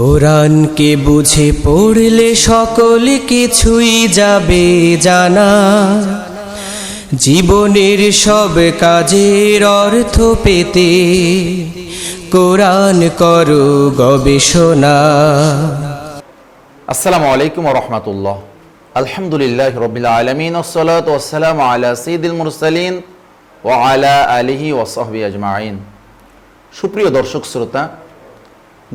কোরআনকে বুঝে পড়লে সকল কিছুই যাবে জানা। জীবনের সব কাজের অর্থ পেতে কোরআন করো গবেষণা। আসসালামু আলাইকুম রহমতুল্লাহ আলহামদুলিল্লাহ রবিল আলমিন ওসলাত ওসালাম আলা সঈদুল মুরসালিন ও আলা আলিহি ওসহবি আজমাইন। সুপ্রিয় দর্শক, শ্রোতা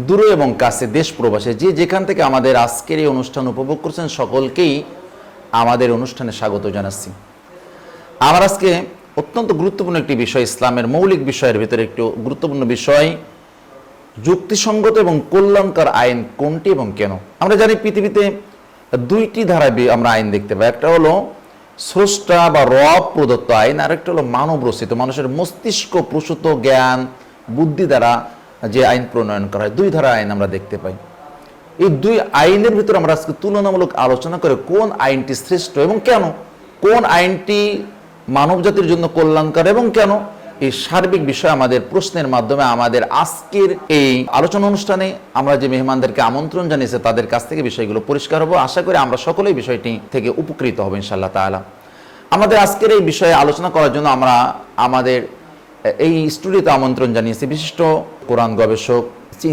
দূরে এবং কাছে দেশ প্রবাসে যে যেখান থেকে আমাদের আজকের এই অনুষ্ঠান উপভোগ করছেন সকলকেই আমাদের অনুষ্ঠানে স্বাগত জানাচ্ছি। আমার আজকে অত্যন্ত গুরুত্বপূর্ণ একটি বিষয়, ইসলামের মৌলিক বিষয়ের ভিতরে একটু গুরুত্বপূর্ণ বিষয়, যুক্তিসঙ্গত এবং কল্যাণকর আইন কোনটি এবং কেন? আমরা জানি পৃথিবীতে দুইটি ধারায় আমরা আইন দেখতে পাই। একটা হলো স্রষ্টা বা রব প্রদত্ত আইন আর একটা হলো মানব রচিত মানুষের মস্তিষ্ক প্রসূত জ্ঞান, বুদ্ধি দ্বারা যে আইন প্রণয়ন করা হয়, দুই ধারা আইন আমরা দেখতে পাই। এই দুই আইনের ভিতরে আমরা আজকে তুলনামূলক আলোচনা করে কোন আইনটি শ্রেষ্ঠ এবং কেন? কোন আইনটি মানব জাতির জন্য কল্যাণকর এবং কেন? এই সার্বিক বিষয় আমাদের প্রশ্নের মাধ্যমে আমাদের আজকের এই আলোচনা অনুষ্ঠানে আমরা যে মেহমানদেরকে আমন্ত্রণ জানিয়েছে, তাদের কাছ থেকে বিষয়গুলো পরিষ্কার হব। আশা করি আমরা সকলেই বিষয়টি থেকে উপকৃত হব ইনশাল্লাহ তাআলা। আমাদের আজকের এই বিষয়ে আলোচনা করার জন্য আমরা আমাদের এই স্টুডিওতে আমন্ত্রণ জানিয়েছি বিশিষ্ট কোরআন গবেষক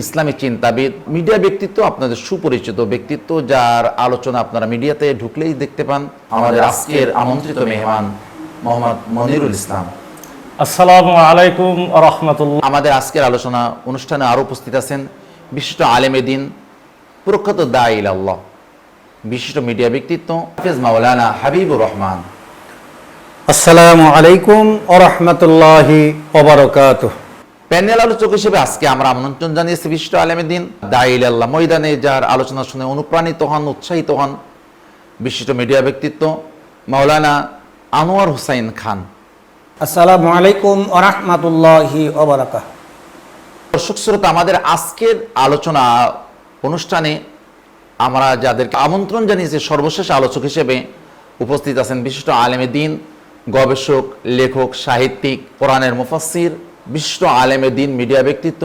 ইসলামী চিন্তাবিদ মিডিয়া ব্যক্তিত্ব আপনাদের সুপরিচিত ব্যক্তিত্ব যার আলোচনা আপনারা মিডিয়াতে ঢুকলেই দেখতে পান আমাদের আজকের আমন্ত্রিত মেহমান মোহাম্মদ মনিরুল ইসলাম। আসসালামু আলাইকুম রহমতুল্লাহ। আমাদের আজকের আলোচনা অনুষ্ঠানে আরও উপস্থিত আছেন বিশিষ্ট আলেমে দিন প্রখ্যাত দাইল আল্লাহ বিশিষ্ট মিডিয়া ব্যক্তিত্ব হাফেজ মাওলানা হাবিবুর রহমান। আসসালামু আলাইকুম ওরহমতুল্লাহি ওবরকাত প্যানেল আলোচক হিসেবে আজকে আমরা আমন্ত্রণ জানিয়েছি বিশিষ্ট আলেমের দিন। দাইল আল্লাহ ময়দানে যার আলোচনা শুনে অনুপ্রাণিত হন উৎসাহিত হন। বিশিষ্ট মিডিয়া ব্যক্তিত্ব মাওলানা আনোয়ার হুসাইন খান। আসসালামু আলাইকুম ওরহমতুল্লাহি ওবরাকাত দর্শক শ্রোতা আমাদের আজকের আলোচনা অনুষ্ঠানে আমরা যাদেরকে আমন্ত্রণ জানিয়েছি সর্বশেষ আলোচক হিসেবে উপস্থিত আছেন বিশিষ্ট আলেমে দিন গবেষক লেখক সাহিত্যিক কোরআনের মুফাসির বিশিষ্ট আলেমে দিন মিডিয়া ব্যক্তিত্ব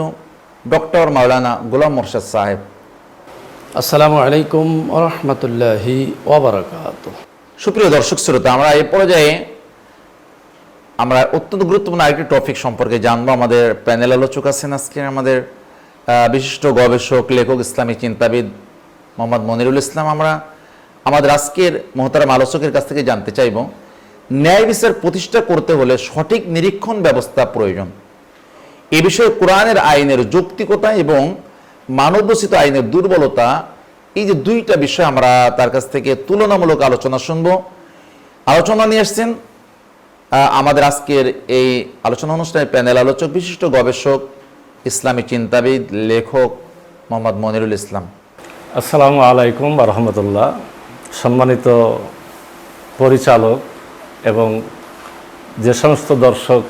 ডক্টর মাওলানা গোলাম মোর্শেদ সাহেব। আসসালামু আলাইকুম রহমতুল্লাহি ওবরাকাত সুপ্রিয় দর্শক শ্রোতা আমরা এই পর্যায়ে আমরা অত্যন্ত গুরুত্বপূর্ণ আরেকটি টপিক সম্পর্কে জানব। আমাদের প্যানেল আলোচক আছেন আজকে আমাদের বিশিষ্ট গবেষক লেখক ইসলামী চিন্তাবিদ মোহাম্মদ মনিরুল ইসলাম। আমরা আমাদের আজকের মহতারাম আলোচকের কাছ থেকে জানতে চাইব ন্যায় বিচার প্রতিষ্ঠা করতে হলে সঠিক নিরীক্ষণ ব্যবস্থা প্রয়োজন। এ বিষয়ে কোরআনের আইনের যৌক্তিকতা এবং মানবরচিত আইনের দুর্বলতা, এই যে দুইটা বিষয় আমরা তার কাছ থেকে তুলনামূলক আলোচনা শুনব। আলোচনা নিয়ে আসছেন আমাদের আজকের এই আলোচনা অনুষ্ঠানের প্যানেল আলোচক, বিশিষ্ট গবেষক, ইসলামী চিন্তাবিদ, লেখক মোহাম্মদ মনিরুল ইসলাম। আসসালামু আলাইকুম রহমতুল্লাহ। সম্মানিত পরিচালক এবং যে সমস্ত দর্শক,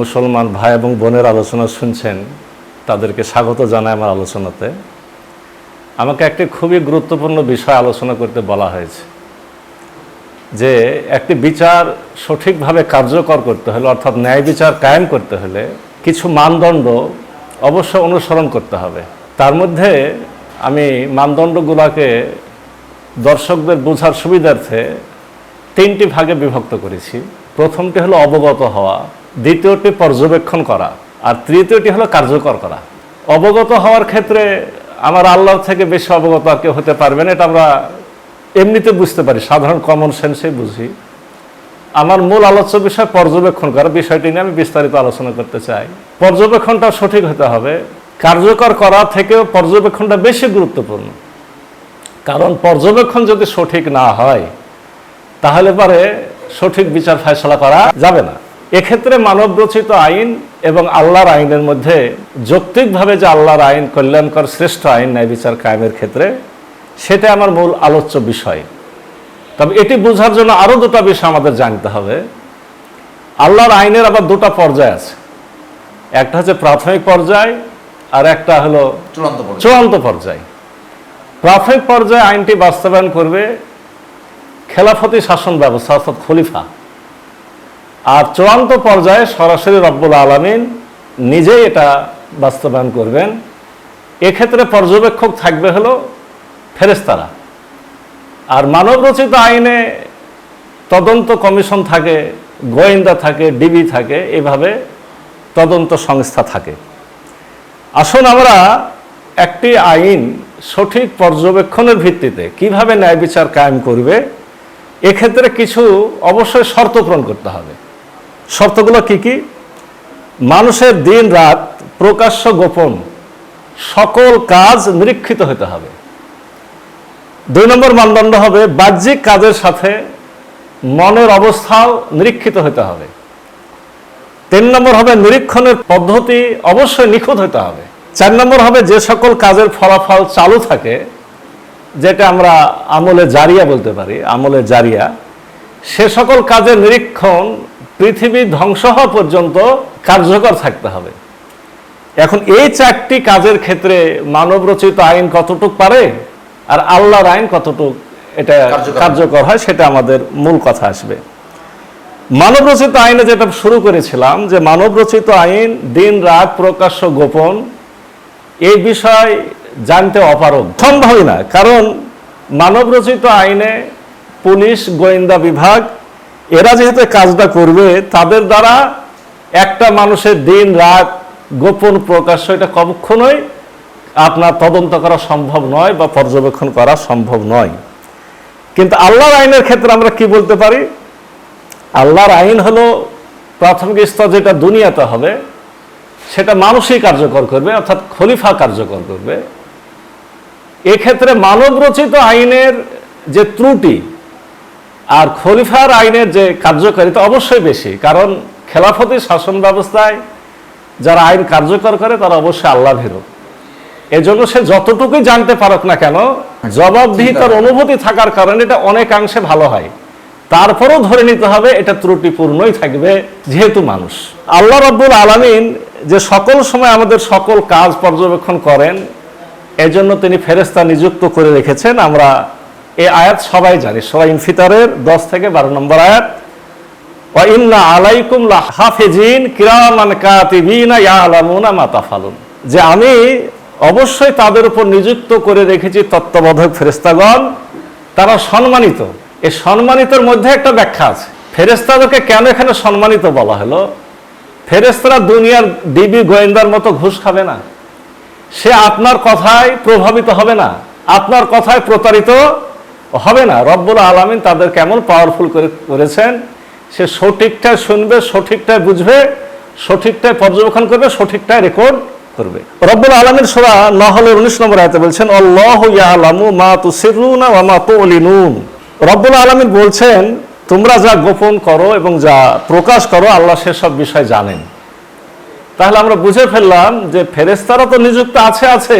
মুসলমান ভাই এবং বোনের আলোচনা শুনছেন, তাদেরকে স্বাগত জানায় আমার আলোচনাতে। আমাকে একটি খুবই গুরুত্বপূর্ণ বিষয় আলোচনা করতে বলা হয়েছে, যে একটি বিচার সঠিকভাবে কার্যকর করতে হলে, অর্থাৎ ন্যায় বিচার কায়েম করতে হলে কিছু মানদণ্ড অবশ্য অনুসরণ করতে হবে। তার মধ্যে আমি মানদণ্ডগুলোকে দর্শকদের বোঝার সুবিধার্থে তিনটি ভাগে বিভক্ত করেছি। প্রথমটি হলো অবগত হওয়া, দ্বিতীয়টি পর্যবেক্ষণ করা, আর তৃতীয়টি হলো কার্যকর করা। অবগত হওয়ার ক্ষেত্রে আমার আল্লাহর থেকে বেশি অবগত আর কেউ হতে পারবে না, এটা আমরা এমনিতে বুঝতে পারি, সাধারণ কমন সেন্সে বুঝি। আমার মূল আলোচ্য বিষয় পর্যবেক্ষণ করা, বিষয়টি নিয়ে আমি বিস্তারিত আলোচনা করতে চাই। পর্যবেক্ষণটা সঠিক হতে হবে। কার্যকর করা থেকেও পর্যবেক্ষণটা বেশি গুরুত্বপূর্ণ। কারণ পর্যবেক্ষণ যদি সঠিক না হয় তাহলে পরে সঠিক বিচার ফয়সলা করা যাবে না। এক্ষেত্রে মানব রচিত আইন এবং আল্লাহর আইনের মধ্যে যৌক্তিকভাবে যে আল্লাহর আইন কল্যাণকর শ্রেষ্ঠ আইন ন্যায় বিচার কায়েমের ক্ষেত্রে সেটা আমার মূল আলোচ্য বিষয়। তবে এটি বোঝার জন্য আরও দুটা বিষয় আমাদের জানতে হবে। আল্লাহর আইনের আবার দুটা পর্যায় আছে। একটা হচ্ছে প্রাথমিক পর্যায় আর একটা হলো চূড়ান্ত পর্যায়ে। চূড়ান্ত পর্যায়। প্রাথমিক পর্যায়ে আইনটি বাস্তবায়ন করবে খেলাফতি শাসন ব্যবস্থা, অর্থাৎ খলিফা। আর চূড়ান্ত পর্যায়ে সরাসরি রব্বুল আলমিন নিজেই এটা বাস্তবায়ন করবেন। এক্ষেত্রে পর্যবেক্ষক থাকবে হলো ফেরেস্তারা আর মানব রচিত আইনে তদন্ত কমিশন থাকে, গোয়েন্দা থাকে, ডিবি থাকে, এভাবে তদন্ত সংস্থা থাকে। আসুন আমরা একটি আইন সঠিক পর্যবেক্ষণের ভিত্তিতে কীভাবে ন্যায় বিচার কায়েম করবে এক্ষেত্রে কিছু অবশ্যই শর্ত পূরণ করতে হবে। শর্তগুলো কি কি? মানুষের দিন রাত প্রকাশ্য গোপন সকল কাজ নিরীক্ষিত হতে হবে। দুই নম্বর মানদণ্ড হবে বাহ্যিক কাজের সাথে মনের অবস্থাও নিরীক্ষিত হতে হবে। তিন নম্বর হবে নিরীক্ষণের পদ্ধতি অবশ্যই নিখুঁত হতে হবে। চার নম্বর হবে যে সকল কাজের ফলাফল চালু থাকে যেটা আমরা আমলে জারিয়া বলতে পারি আমলে জারিয়া সে সকল কাজের নিরীক্ষণ পৃথিবী ধ্বংস হওয়া পর্যন্ত কার্যকর থাকতে হবে এখন এই চারটি কাজের ক্ষেত্রে মানব রচিত আইন কতটুক পারে আর আল্লাহর আইন কতটুক এটা কার্যকর। হয় সেটা আমাদের মূল কথা আসবে মানব রচিত আইনে যেটা শুরু করেছিলাম যে মানব রচিত আইন দিন রাত প্রকাশ্য গোপন এই বিষয় জানতে অপারগ। সম্ভবই না। কারণ মানব রচিত আইনে পুলিশ, গোয়েন্দা বিভাগ, এরা যেহেতু কাজটা করবে, তাদের দ্বারা একটা মানুষের দিন, রাত গোপন প্রকাশ্য এটা কখনোই আপনার তদন্ত করা সম্ভব নয় বা পর্যবেক্ষণ করা সম্ভব নয়। কিন্তু আল্লাহর আইনের ক্ষেত্রে আমরা কি বলতে পারি? আল্লাহর আইন হলো প্রাথমিক স্তর যেটা দুনিয়াতে হবে, সেটা মানুষই কার্যকর করবে, অর্থাৎ খলিফা কার্যকর করবে। এক্ষেত্রে মানব রচিত আইনের যে ত্রুটি আর খলিফার আইনের যে কার্যকারিতা অবশ্যই বেশি কারণ খেলাফতি শাসন ব্যবস্থায় যারা আইন কার্যকর করে তারা অবশ্যই আল্লাহ ভীরু। এজন্য সে যতটুকুই জানতে পারুক না কেন জবাবদিহিতার অনুভূতি থাকার কারণে এটা অনেকাংশে ভালো হয়। তারপরও ধরে নিতে হবে এটা ত্রুটিপূর্ণই থাকবে যেহেতু মানুষ। আল্লাহ রব্বুল আলামিন যে সকল সময় আমাদের সকল কাজ পর্যবেক্ষণ করেন এজন্য তিনি ফেরেস্তা নিযুক্ত করে রেখেছেন। আমরা এই আয়াত সবাই জানি সবাই ইনফিতারের দশ থেকে বারো নম্বর আয়াত। ওয়া ইন্না আলাইকুম হাফেজিন কিরামান কাতিবিনা ইয়ালামুনা মা তাফালুন। যে আমি অবশ্যই তাদের উপর নিযুক্ত করে রেখেছি তত্ত্বাবধায়ক ফেরেস্তাগণ তারা সম্মানিত। এই সম্মানিতর মধ্যে একটা ব্যাখ্যা আছে। ফেরেস্তাদেরকে কেন এখানে সম্মানিত বলা হলো? ফেরেস্তারা দুনিয়ার ডিবি গোয়েন্দার মতো ঘুষ খাবে না। সে আপনার কথায় প্রভাবিত হবে না, আপনার কথায় প্রতারিত হবে না। রব্বুল আলমিন তাদের কেমন পাওয়ারফুল করে করেছেন? সে সঠিকটাই শুনবে, সঠিকটাই বুঝবে, সঠিকটাই পর্যবেক্ষণ করবে, সঠিকটাই রেকর্ড করবে। রব্বুল আলমিন সোরা নহলের উনিশ নম্বর আয়তে বলছেন অল্লাহ ইয়ালামু মা ওয়া মা তুলিনুন। রব্বুল আলমিন বলছেন, তোমরা যা গোপন করো এবং যা প্রকাশ করো, আল্লাহ সেসব বিষয় জানেন। তাহলে আমরা বুঝে ফেললাম যে ফেরেস্তারা তো নিযুক্ত আছে আছে।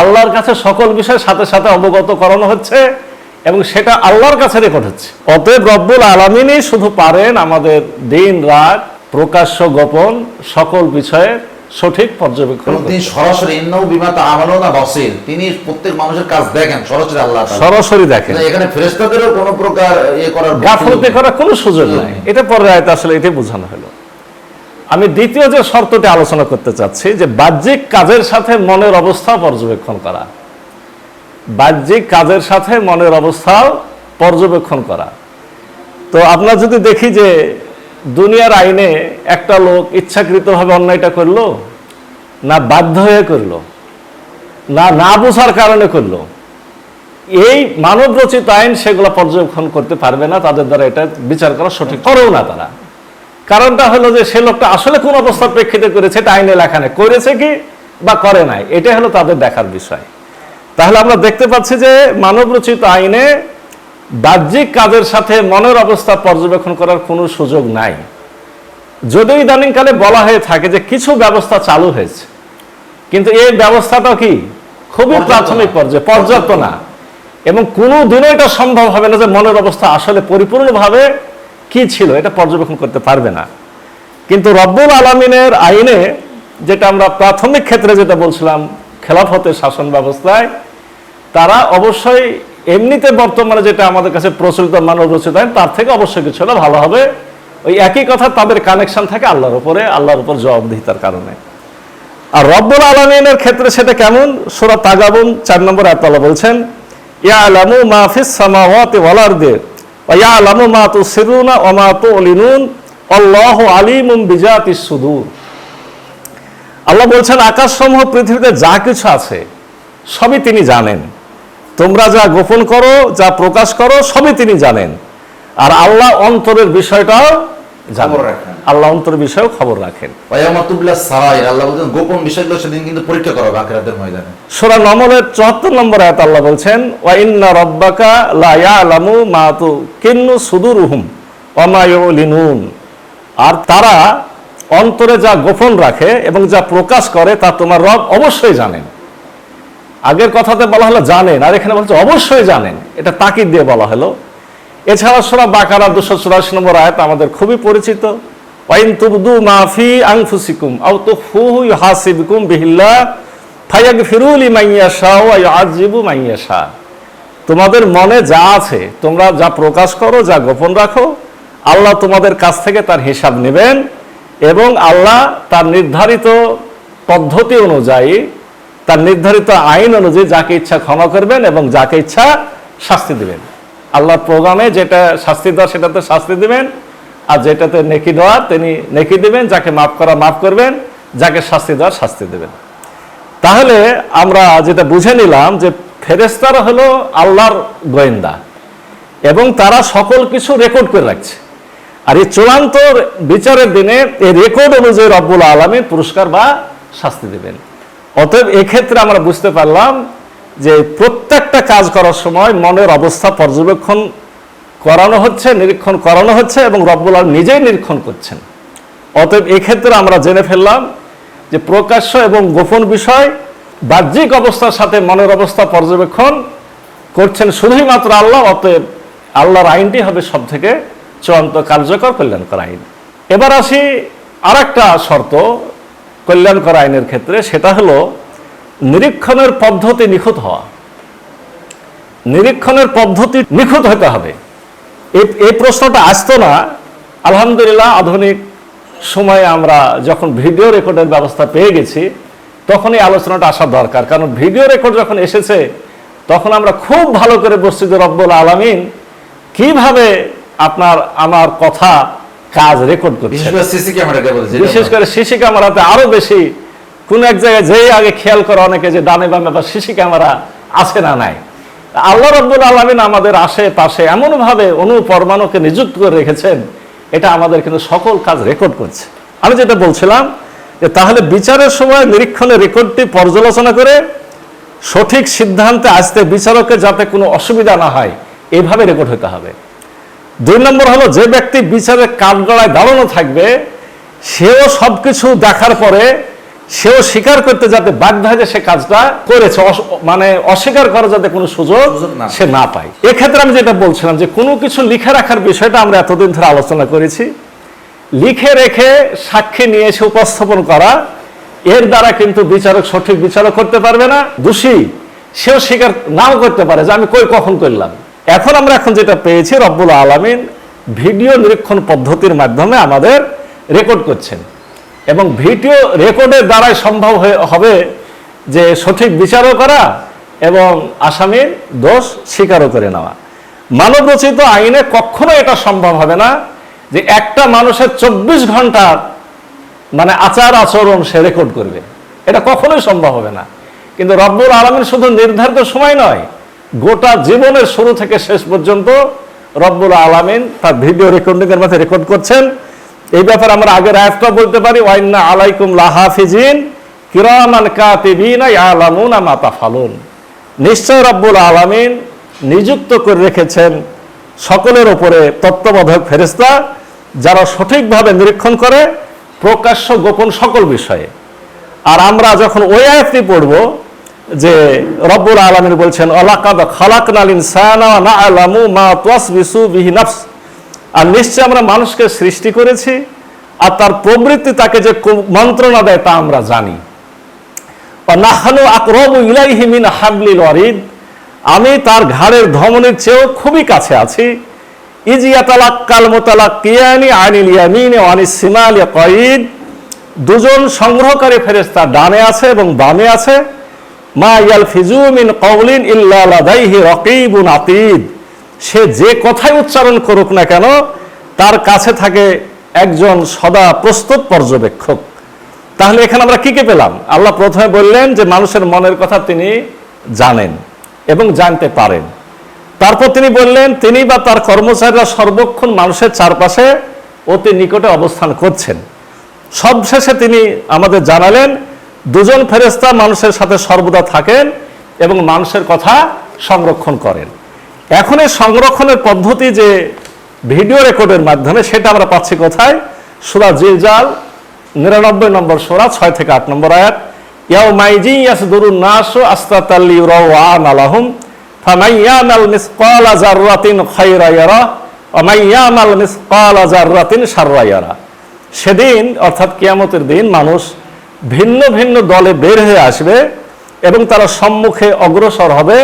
আল্লাহর কাছে সকল বিষয় সাথে সাথে অবগত করানো হচ্ছে এবং সেটা আল্লাহর কাছে রেকর্ড হচ্ছে। অতএব রব্বুল আলমিনই শুধু পারেন আমাদের দিন রাত প্রকাশ্য গোপন সকল বিষয়ে সঠিক পর্যবেক্ষণ তিনি। সরাসরি ইন্নাহু বিমা তা'মালুনা বাসীর। তিনি প্রত্যেক মানুষের কাজ দেখেন সরাসরি আল্লাহ সরাসরি দেখেন। এখানে ফেরেশতাদেরও কোনো প্রকার ইয়ে করার গাফলতি করার কোনো সুযোগ নাই। এটা আয়তে আসলে এটাই বোঝানো হলো। আমি দ্বিতীয় যে শর্তটি আলোচনা করতে চাচ্ছি, যে বাহ্যিক কাজের সাথে মনের অবস্থা পর্যবেক্ষণ করা। বাহ্যিক কাজের সাথে মনের অবস্থাও পর্যবেক্ষণ করা। তো আমরা যদি দেখি যে দুনিয়ার আইনে একটা লোক ইচ্ছাকৃতভাবে অন্যায়টা করল, না বাধ্য হয়ে করল, না না বোঝার কারণে করল, এই মানব রচিত আইন সেগুলো পর্যবেক্ষণ করতে পারবে না, তাদের দ্বারা এটা বিচার করা সঠিক। করেও না তারা। কারণটা হলো যে সে লোকটা আসলে কোন অবস্থার প্রেক্ষিতে করেছে, এটা আইনে লেখা নেই। করেছে কি বা করে নাই এটা হলো তাদের দেখার বিষয়। তাহলে আমরা দেখতে পাচ্ছি যে মানব রচিত আইনে বাহ্যিক কাজের সাথে মনের অবস্থা পর্যবেক্ষণ করার কোনো সুযোগ নাই। যদিও ইদানিংকালে বলা হয়ে থাকে যে কিছু ব্যবস্থা চালু হয়েছে, কিন্তু এই ব্যবস্থাটা কি খুবই প্রাথমিক পর্যায়ে, পর্যাপ্ত না। এবং কোনো দিনও এটা সম্ভব হবে না যে মনের অবস্থা আসলে পরিপূর্ণভাবে কি ছিল এটা পর্যবেক্ষণ করতে পারবে না। কিন্তু রব্বুল আলমিনের আইনে যেটা আমরা প্রাথমিক ক্ষেত্রে যেটা বলছিলাম, খেলাফতের শাসন ব্যবস্থায়, তারা অবশ্যই এমনিতে বর্তমানে যেটা আমাদের কাছে প্রচলিত মানব রচিত আইন তার থেকে অবশ্যই কিছু হলে ভালো হবে। ওই একই কথা তাদের কানেকশন থাকে আল্লাহর উপরে, আল্লাহর উপর জবাবদিহিতার কারণে। আর রব্বুল আলমিনের ক্ষেত্রে সেটা কেমন? সুরা তাগাবুন, চার নম্বর আয়াতলা বলছেন ইয়া আলামু মা ফিস সামাওয়াতি ওয়াল আরদি। আল্লাহু বলছেন, আকাশসমূহ, পৃথিবীতে যা কিছু আছে, সবই তিনি জানেন। তোমরা যা গোপন করো, যা প্রকাশ করো, সবই তিনি জানেন। আর আল্লাহ অন্তরের বিষয়টাও জানেন। আল্লাহ অন্তর বিষয়েও খবর রাখেন। সারাই আল্লাহ বলছেন গোপন বিষয়গুলো সেদিন কিন্তু পরীক্ষা করা হবে আখিরাতের ময়দানে। সূরা নমলের 74 নম্বর আয়াত আল্লাহ বলছেন ওয়া ইন্না রাব্বাকা লা ইয়ালামু মা তুকিন্নু সুদুরুহুম ওয়া মা ইউলিনুন। আর তারা অন্তরে যা গোপন রাখে এবং যা প্রকাশ করে তা তোমার রব অবশ্যই জানেন। আগের কথাতে বলা হলো জানেন আর এখানে বলছে অবশ্যই জানেন। এটা তাকিদ দিয়ে বলা হলো। এছাড়া সূরা বাকারা 284 নম্বর আয়াত আমাদের খুবই পরিচিত। ওয়াইন তুবদু মাফি আনফুসিকুম, আও তুখফুহু ইউহাসিবকুম বিহিল্লাহ ফায়াগফিরু লিমান ইয়াশা ওয়া ইউআযিবু মান ইয়াশা। তোমাদের মনে যা আছে, তোমরা যা প্রকাশ করো, যা গোপন রাখো, আল্লাহ তোমাদের কাছ থেকে তার হিসাব নেবেন এবং আল্লাহ তার নির্ধারিত পদ্ধতি অনুযায়ী, তার নির্ধারিত আইন অনুযায়ী যাকে ইচ্ছা ক্ষমা করবেন এবং যাকে ইচ্ছা শাস্তি দিবেন। আল্লাহর প্রোগ্রামে যেটা শাস্তি দেওয়ার সেটাতে শাস্তি দিবেন। আর যেটাতে নেকি দেওয়ার, তিনি নেকি দেবেন, যাকে মাফ করা মাফ করবেন, যাকে শাস্তি দেওয়ার শাস্তি দেবেন। তাহলে আমরা যেটা বুঝে নিলাম যে ফেরেস্তারা হলো আল্লাহর গোয়েন্দা এবং তারা সকল কিছু রেকর্ড করে রাখছে। আর এই চূড়ান্ত বিচারের দিনে এই রেকর্ড অনুযায়ী রব্বুল আলমী পুরস্কার বা শাস্তি দেবেন। অতএব এক্ষেত্রে আমরা বুঝতে পারলাম যে প্রত্যেকটা কাজ করার সময় মনের অবস্থা পর্যবেক্ষণ করানো হচ্ছে, নিরীক্ষণ করানো হচ্ছে এবং রব্বুল আলম নিজেই নিরীক্ষণ করছেন। অতএব এক্ষেত্রে আমরা জেনে ফেললাম যে প্রকাশ্য এবং গোপন বিষয়, বাহ্যিক অবস্থার সাথে মনের অবস্থা পর্যবেক্ষণ করছেন শুধুই মাত্র আল্লাহ, অতএব আল্লাহর আইনটি হবে সব থেকে চূড়ান্ত কার্যকর কল্যাণকর আইন। এবার আসি আর একটা শর্ত কল্যাণকর আইনের ক্ষেত্রে, সেটা হলো নিরীক্ষণের পদ্ধতি নিখুঁত হওয়া। নিরীক্ষণের পদ্ধতি নিখুঁত হতে হবে। এই প্রশ্নটা আসতো না। আলহামদুলিল্লাহ আধুনিক সময়ে আমরা যখন ভিডিও রেকর্ডের ব্যবস্থা পেয়ে গেছি তখন এই আলোচনাটা আসা দরকার। কারণ ভিডিও রেকর্ড যখন এসেছে তখন আমরা খুব ভালো করে বসছি যে রব্বুল আলমিন কীভাবে আপনার আমার কথা কাজ রেকর্ড করছে। বিশেষ করে সিসি ক্যামেরাতে আরও বেশি কোন এক জায়গায় যেই আগে খেয়াল করে অনেকে যে ডানে বামে বা সিসি ক্যামেরা আছে না নাই। আল্লাহ রব্বুল আলমিন আমাদের আশেপাশে এমনভাবে অনু পরমাণুকে নিযুক্ত করে রেখেছেন, এটা আমাদের কিন্তু সকল কাজ রেকর্ড করছে। আমি যেটা বলছিলাম যে তাহলে বিচারের সময় নিরীক্ষণের রেকর্ডটি পর্যালোচনা করে সঠিক সিদ্ধান্তে আসতে বিচারকের যাতে কোনো অসুবিধা না হয়, এভাবে রেকর্ড হতে হবে। দুই নম্বর হলো যে ব্যক্তি বিচারের কাঠগড়ায় দাঁড়ানো থাকবে, সেও সবকিছু দেখার পরে সেও স্বীকার করতে যাতে বাধ্য হয় যে সে কাজটা করেছে মানে অস্বীকার করার যাতে কোনো সুযোগ সুযোগ সে না পায়। এক্ষেত্রে আমি যেটা বলছিলাম যে কোনো কিছু লিখে রাখার বিষয়টা আমরা এতদিন ধরে আলোচনা করেছি। লিখে রেখে সাক্ষী নিয়ে এসে উপস্থাপন করা এর দ্বারা কিন্তু বিচারক সঠিক বিচারক করতে পারবে না দোষী সেও স্বীকার নাও করতে পারে যে আমি কই কখন করলাম। এখন আমরা এখন যেটা পেয়েছি রব্বুল আলমিন ভিডিও নিরীক্ষণ পদ্ধতির মাধ্যমে আমাদের রেকর্ড করছেন। এবং ভিডিও রেকর্ডের দ্বারাই সম্ভব হবে যে সঠিক বিচারও করা এবং আসামির দোষ স্বীকারও করে নেওয়া। মানবরচিত আইনে কখনো এটা সম্ভব হবে না যে একটা মানুষের চব্বিশ ঘণ্টার মানে আচার আচরণ সে রেকর্ড করবে। এটা কখনোই সম্ভব হবে না। কিন্তু রব্বুল আলমের শুধু নির্ধারিত সময় নয়, গোটা জীবনের শুরু থেকে শেষ পর্যন্ত রব্বুল আলমিন তার ভিডিও রেকর্ডিং এর মধ্যে রেকর্ড করছেন। এই ব্যাপারে আমরা আগের আয়াতটা বলতে পারি ওয়াইন্না আলাইকুম লাহাফিজিন, কিরামান কাতিবিনা ইয়ালামুনা মা তাফালুন। নিশ্চয় রব্বুল আলামিন নিযুক্ত করে রেখেছেন সকলের ওপরে তত্ত্বাবধায়ক ফেরেস্তা যারা সঠিকভাবে নিরীক্ষণ করে প্রকাশ্য গোপন সকল বিষয়ে। আর আমরা যখন ওই আয়াতটি পড়ব যে রব্বুল আলমিন বলছেন অলাকাদ খালাকনাল ইনসানা ওয়া না'লামু মা তুওয়াসবিসু বিহি নাফস। আর নিশ্চয় আমরা মানুষকে সৃষ্টি করেছি, আর তার প্রবৃত্তি তাকে যে মন্ত্রণা দেয় তা আমরা জানি। মিন আমি তার ঘাড়ের ধমনের চেয়েও খুবই কাছে আছি। কয়িদ। দুজন সংগ্রহকারী ফেরেস্তা ডানে আছে এবং বামে আছে। মা ইয়াল ফিজু মিন কওলিন ইল্লা লাদাইহি রাকিবুন আতীদ। সে যে কথাই উচ্চারণ করুক না কেন, তার কাছে থাকে একজন সদা প্রস্তুত পর্যবেক্ষক। তাহলে এখানে আমরা কি কি পেলাম? আল্লাহ প্রথমে বললেন যে মানুষের মনের কথা তিনি জানেন এবং জানতে পারেন। তারপর তিনি বললেন, তিনি বা তার কর্মচারীরা সর্বক্ষণ মানুষের চারপাশে অতি নিকটে অবস্থান করছেন। সবশেষে তিনি আমাদের জানালেন, দুজন ফেরেস্তা মানুষের সাথে সর্বদা থাকেন এবং মানুষের কথা সংরক্ষণ করেন। এখন এই সংরক্ষণের পদ্ধতি যে ভিডিও রেকর্ডের মাধ্যমে, সেটা আমরা পাচ্ছি কোথায়? সুরা জিলজাল, নিরানব্বই নম্বর সোরা, ছয় থেকে আট নম্বর আয়াত। ইয়াও মাইজি ইয়াস দুরুন নাস আস্তাতাল্লি রাওয়ান আলাহুম ফামাইয়ামাল মিসকালা জাররাতিন খায়রা ইয়ারা ওয়া মাইয়ামাল মিসকালা জাররাতিন শাররা ইয়ারা। সেদিন, অর্থাৎ কিয়ামতের দিন, মানুষ ভিন্ন ভিন্ন দলে বের হয়ে আসবে এবং তারা সম্মুখে অগ্রসর হবে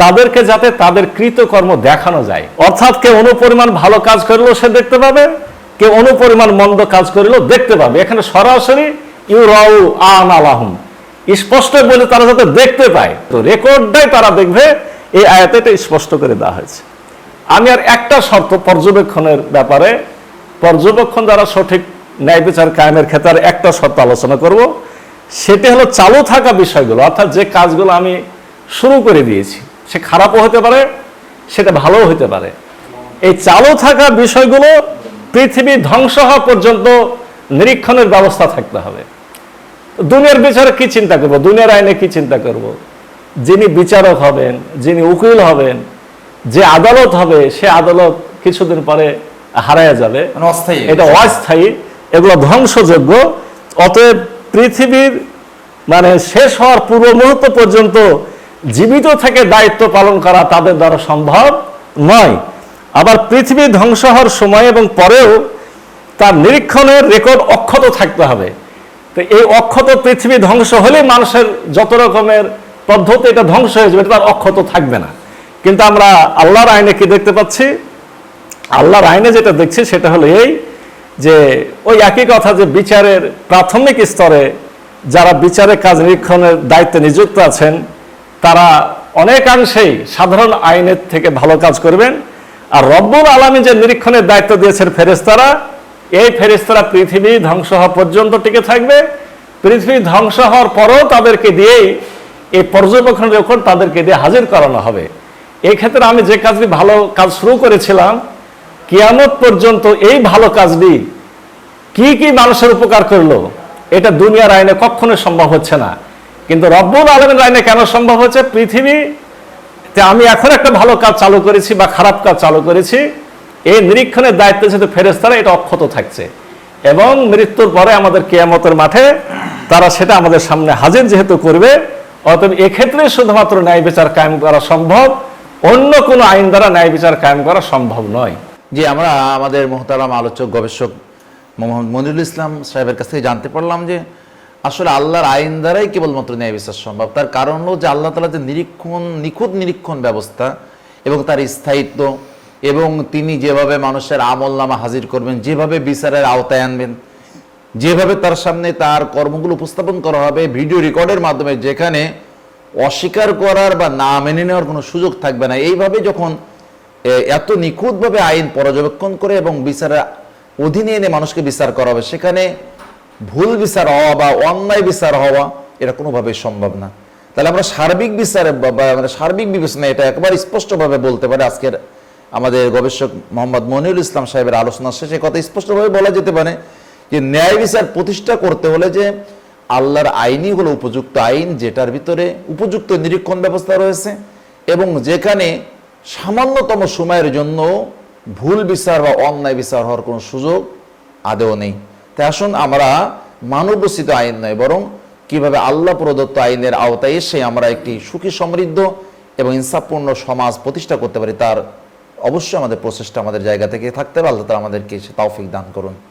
তাদেরকে যাতে তাদের কৃতকর্ম দেখানো যায়। অর্থাৎ কেউ অনুপরিমাণ ভালো কাজ করলেও সে দেখতে পাবে, কেউ অনুপরিমাণ মন্দ কাজ করলেও দেখতে পাবে। এখানে সরাসরি ইউ রাউ আন আলাহুম স্পষ্ট বলে তারা যাতে দেখতে পায়। তো রেকর্ডটাই তারা দেখবে, এই আয়াতে এটা স্পষ্ট করে দেওয়া হয়েছে। আমি আর একটা শর্ত পর্যবেক্ষণের ব্যাপারে, পর্যবেক্ষণ দ্বারা সঠিক ন্যায় বিচার কায়েমের ক্ষেত্রে একটা শর্ত আলোচনা করব। সেটি হলো চালু থাকা বিষয়গুলো, অর্থাৎ যে কাজগুলো আমি শুরু করে দিয়েছি। সে খারাপও হতে পারে সেটা ভালোও হতে পারে। এই চালু থাকা বিষয়গুলো পৃথিবী ধ্বংস হওয়া পর্যন্ত নিরীক্ষণের ব্যবস্থা থাকতে হবে। দুনিয়ার বিচারে কি চিন্তা করব? দুনিয়ার আইনে কি চিন্তা করব? যিনি বিচারক হবেন যিনি উকিল হবেন যে আদালত হবে সে আদালত কিছুদিন পরে হারায় যাবে। মানে অস্থায়ী। এটা অস্থায়ী এগুলো ধ্বংসযোগ্য। অতএব পৃথিবীর মানে শেষ হওয়ার পূর্ব মুহূর্ত পর্যন্ত জীবিত থেকে দায়িত্ব পালন করা তাদের দ্বারা সম্ভব নয়। আবার পৃথিবী ধ্বংস হওয়ার সময় এবং পরেও তার নিরীক্ষণের রেকর্ড অক্ষত থাকতে হবে। তো এই অক্ষত পৃথিবী ধ্বংস হলে মানুষের যত রকমের পদ্ধতি এটা ধ্বংস হয়ে যাবে, এটা তার অক্ষত থাকবে না। কিন্তু আমরা আল্লাহর আইনে কি দেখতে পাচ্ছি? আল্লাহর আইনে যেটা দেখছি সেটা হলো এই যে ওই একই কথা যে বিচারের প্রাথমিক স্তরে যারা বিচারের কাজ নিরীক্ষণের দায়িত্বে নিযুক্ত আছেন তারা অনেকাংশেই সাধারণ আইনের থেকে ভালো কাজ করবেন। আর রব্বুল আলমী যে নিরীক্ষণের দায়িত্ব দিয়েছেন ফেরেস্তারা এই ফেরেস্তারা পৃথিবী ধ্বংস হওয়া পর্যন্ত টিকে থাকবে। পৃথিবী ধ্বংস হওয়ার পরও তাদেরকে দিয়েই, এই পর্যবেক্ষণ রেকর্ড তাদেরকে দিয়ে হাজির করানো হবে। এই ক্ষেত্রে আমি যে কাজটি ভালো কাজ শুরু করেছিলাম, কিয়ামত পর্যন্ত এই ভালো কাজটি কি কি মানুষের উপকার করল, এটা দুনিয়ার আইনে কখনো সম্ভব হচ্ছে না। কিন্তু রব্বুল আলমের আইনে কেন সম্ভব হচ্ছে পৃথিবী তে আমি এখন একটা ভালো কাজ চালু করেছি বা খারাপ কাজ চালু করেছি। এই নিরীক্ষণের দায়িত্ব যেহেতু ফেরেস্তারা এটা অক্ষত থাকছে। এবং মৃত্যুর পরে আমাদের কেয়ামতের মাঠে তারা সেটা আমাদের সামনে হাজির যেহেতু করবে, অতএব এক্ষেত্রে শুধুমাত্র ন্যায় বিচার কায়েম করা সম্ভব, অন্য কোনো আইন দ্বারা ন্যায় বিচার কায়েম করা সম্ভব নয়। যে আমরা আমাদের মোহতারাম আলোচক গবেষক মোহাম্মদ মনিরুল ইসলাম সাহেবের কাছ থেকে জানতে পারলাম যে আসলে আল্লাহর আইন দ্বারাই কেবলমাত্র ন্যায় বিচার সম্ভব। তার কারণ হলো যে আল্লাহ তালা যে নিরীক্ষণ, নিখুঁত নিরীক্ষণ ব্যবস্থা এবং তার স্থায়িত্ব এবং তিনি যেভাবে মানুষের আমল নামা হাজির করবেন, যেভাবে বিচারের আওতায় আনবেন, যেভাবে তার সামনে তার কর্মগুলো উপস্থাপন করা হবে, ভিডিও রেকর্ডের মাধ্যমে যেখানে অস্বীকার করার বা না মেনে নেওয়ার কোনো সুযোগ থাকবে না। এইভাবে যখন এত নিখুঁতভাবে আইন পর্যবেক্ষণ করে এবং বিচারের অধীনে এনে মানুষকে বিচার করা হবে, সেখানে ভুল বিচার হওয়া বা অন্যায় বিচার হওয়া এটা কোনোভাবেই সম্ভব না। তাহলে আমরা সার্বিক বিচারে মানে সার্বিক বিবেচনা এটা একবার স্পষ্টভাবে বলতে পারে। আজকের আমাদের গবেষক মোহাম্মদ মনিরুল ইসলাম সাহেবের আলোচনা শেষে কথা স্পষ্টভাবে বলা যেতে পারে যে ন্যায় বিচার প্রতিষ্ঠা করতে হলে যে আল্লাহর আইনই হলো উপযুক্ত আইন, যেটার ভিতরে উপযুক্ত নিরীক্ষণ ব্যবস্থা রয়েছে এবং যেখানে সামান্যতম সময়ের জন্য ভুল বিচার বা অন্যায় বিচার হওয়ার কোনো সুযোগ আদেও নেই। তাই আসুন আমরা মানবরচিত আইন নয়, বরং কীভাবে আল্লাহ প্রদত্ত আইনের আওতায় এসে আমরা একটি সুখী সমৃদ্ধ এবং ইনসাফপূর্ণ সমাজ প্রতিষ্ঠা করতে পারি, তার অবশ্যই আমাদের প্রচেষ্টা আমাদের জায়গা থেকে থাকতে হবে। আল্লাহ তারা আমাদেরকে সে তৌফিক দান করুন।